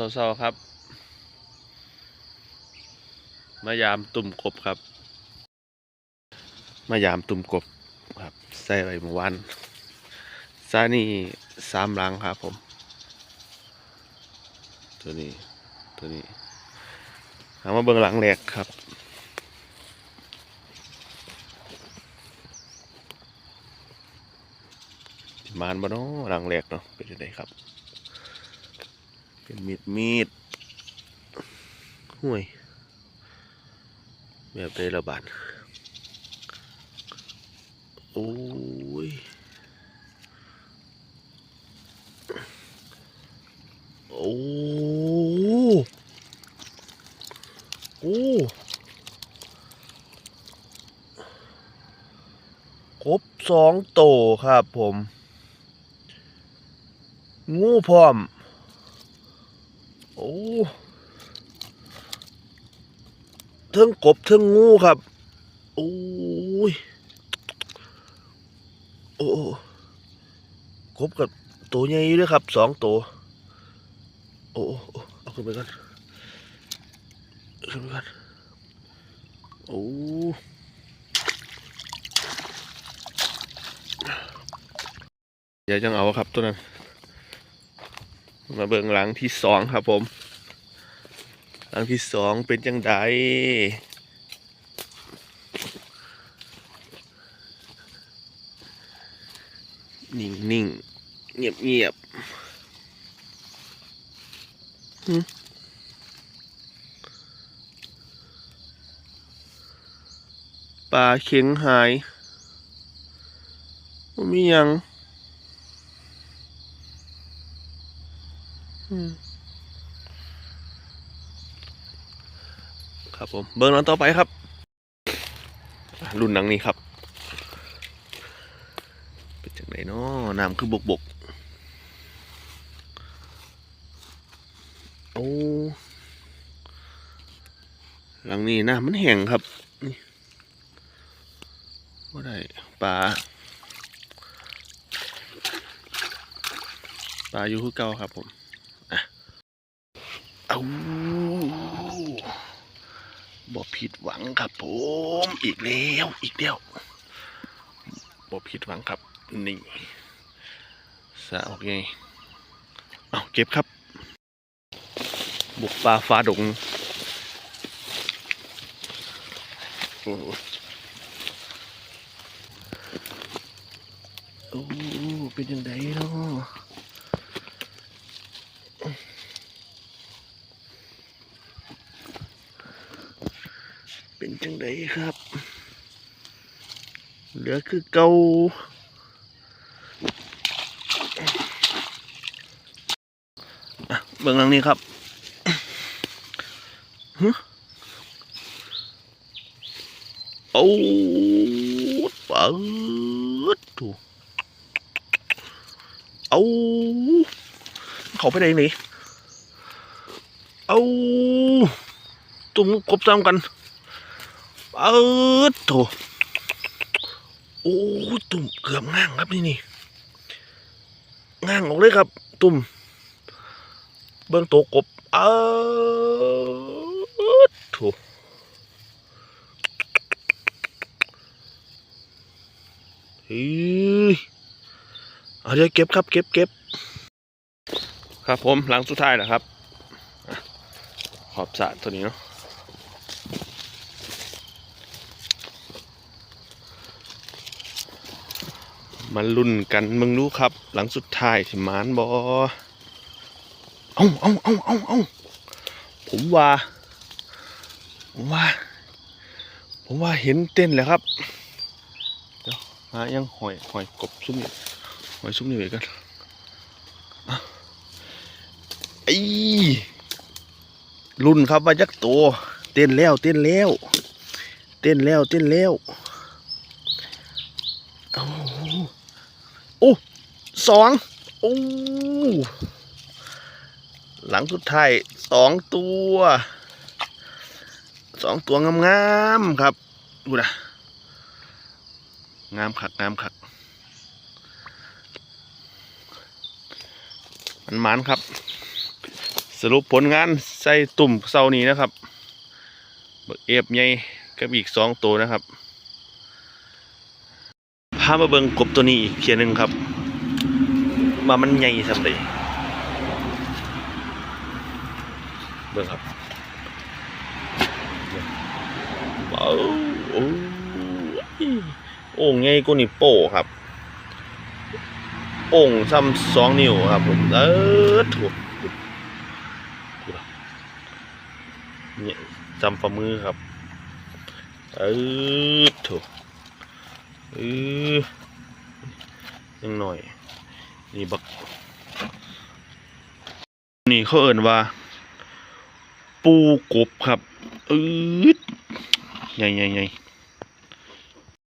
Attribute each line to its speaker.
Speaker 1: เศร้าๆครับ มายามตุ่มกบครับ มายามตุ่มกบครับใส่ไปเมื่อวานซานี่สามหลังครับผม ตัวนี้ตัวนี้เอามาเบิ่งหลังแรกครับมานบ่เนาะหลังแรกเนาะเป็นยังไงครับ เป็นมีดมีดห่วยแบบได้ระบาดโอ้ยโอ้โอ้ครบสองโตครับผม งูพร้อม โอ้เทิงกบเทิงงูครับ โอ้ย โอ้กบกับตัวใหญ่ด้วยครับสองตัว โอ้ออเอาขึ้นไปก่อนขึ้นไปก่อนโอ้เดี๋ยวจังเอาครับตัวนั้น มาเบิ่งหลังที่สองครับผม หลังที่สองเป็นจังไดนิ่งนิ่งเงียบเงียบปลาเข็งหายบ่มียัง อืม ครับผมเบิ้งหลังต่อไปครับ รุ่นหนังนี้ครับ เป็นจังไหนเนาะน้ำคือบกบกโอ้หลังนี้น้ำมันแห้งครับนี่ว่าได้ปลาปลาอยู่คือเก่าครับผมอะเอา ผิดหวังครับผมอีกแล้วอีกแล้วบ่ผิดหวังครับนี่สะออกไงเอาเก็บครับ บุกปลาฟ้าดงโอ้โอ้เป็นยังไงเนาะ เป็น จังไดครับ เหลือคือเกาเบื้องหลังนี้ครับฮึโอ้เปิดถูเอาเขาไปไหนนี่เอาตุ่มกบซ้ำกัน เปิดโถโอ้ยตุ่มเกือบง่างครับนี่นี่ง่างออกเลยครับ ตุ่ม เบื้องโตกบเปิดโถเฮ้ยเอาเดี๋ยวเก็บครับ เก็บเก็บครับผมหลังสุดท้ายนะครับ ขอบสระตัวนี้เนาะ มาลุ้นกันมึงรู้ครับ หลังสุดท้ายที่มานบอเอาเอาเอาเอาเอาผมว่าผมว่า ผมว่าเห็นเต้นแล้วครับเดี๋ยวหายังหอยหอยกบซุ้มนี่หอยซุ้มนี่ไว้กันไอ้รุ่นครับว่ายักษ์โตเต้นแล้วเต้นแล้ว เต้นแล้วเต้นแล้วโอ้โห โอ้สองโอ้หลังสุดท้ายสองตัวสองตัวงามๆครับดูนะงามขักงามขักมันมันครับ สรุปผลงานใส่ตุ่มเสานี้นะครับบักเอฟใหญ่กับอีกสองตัวนะครับ พามาเบิงกบตัวนี้อีกเพียหนึงครับว่ามันใหญ่สำเร็จเบิงครับว้าวโอ้โอ่งใหญ่กว่านี่โป้ครับโอ่งซ้ำสองนิ้วครับผมเออถูกเนี่ยจำฝ่ามือครับ เออถูก เออยังหน่อย นี่บัก นี่เขาเอ่นว่า ปูกบครับเออใหญ่ใหญ่ใหญ่